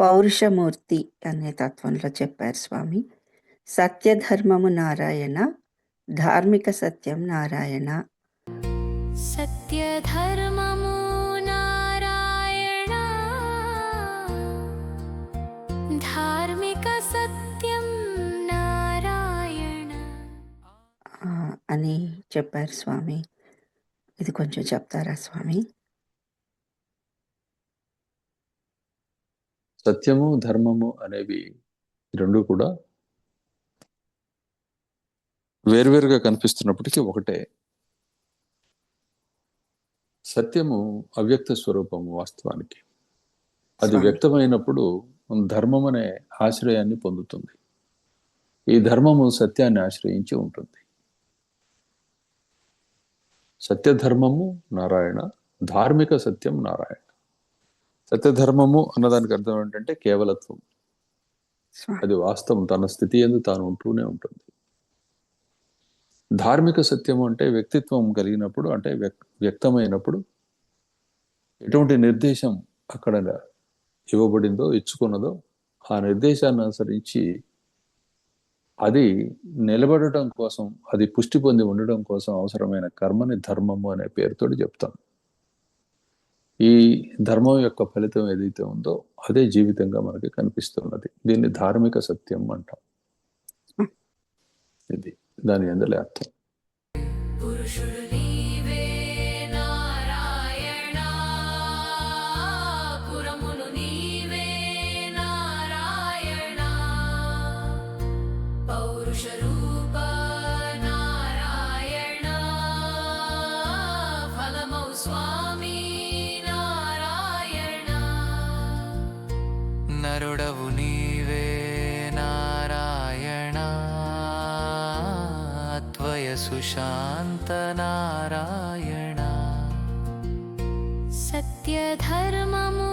పౌరుషమూర్తి అనే తత్వంలో చెప్పారు స్వామి. సత్యధర్మము నారాయణ, ధార్మిక సత్యం నారాయణ. సత్యధర్మము నారాయణ ధార్మిక సత్యం నారాయణ! అని చెప్పారు స్వామి. ఇది కొంచెం చెప్తారా స్వామి? సత్యము, ధర్మము అనేవి రెండు కూడా వేర్వేరుగా కనిపిస్తున్నప్పటికీ ఒకటే. సత్యము అవ్యక్త స్వరూపము వాస్తవానికి. అది. వ్యక్తమైనప్పుడు ధర్మం అనే ఆశ్రయాన్ని పొందుతుంది. ఈ ధర్మము సత్యాన్ని ఆశ్రయించి ఉంటుంది. సత్యధర్మము నారాయణ, ధార్మిక సత్యం నారాయణ. సత్యధర్మము అన్నదానికి అర్థం ఏంటంటే కేవలత్వం. అది వాస్తవం తన స్థితి యందు తాను ఉంటూనే ఉంటుంది. ధార్మిక సత్యము అంటే వ్యక్తిత్వం కలిగినప్పుడు అంటే వ్యక్ వ్యక్తమైనప్పుడు ఎటువంటి నిర్దేశం అక్కడ ఇవ్వబడిందో, ఇచ్చుకున్నదో ఆ నిర్దేశాన్ని అనుసరించి అది నిలబడటం కోసం, అది పుష్టి పొంది ఉండడం కోసం అవసరమైన కర్మని ధర్మము అనే పేరుతోటి చెప్తాం. ఈ ధర్మం యొక్క ఫలితం ఏదైతే ఉందో అదే జీవితంగా మనకి కనిపిస్తున్నది. దీన్ని ధార్మిక సత్యం అంటాం. ఇది దాని అందులో అర్థం. పౌరుష నరుడవు నీవే నారాయణ త్వయ సుశాంత నారాయణ సత్యధర్మము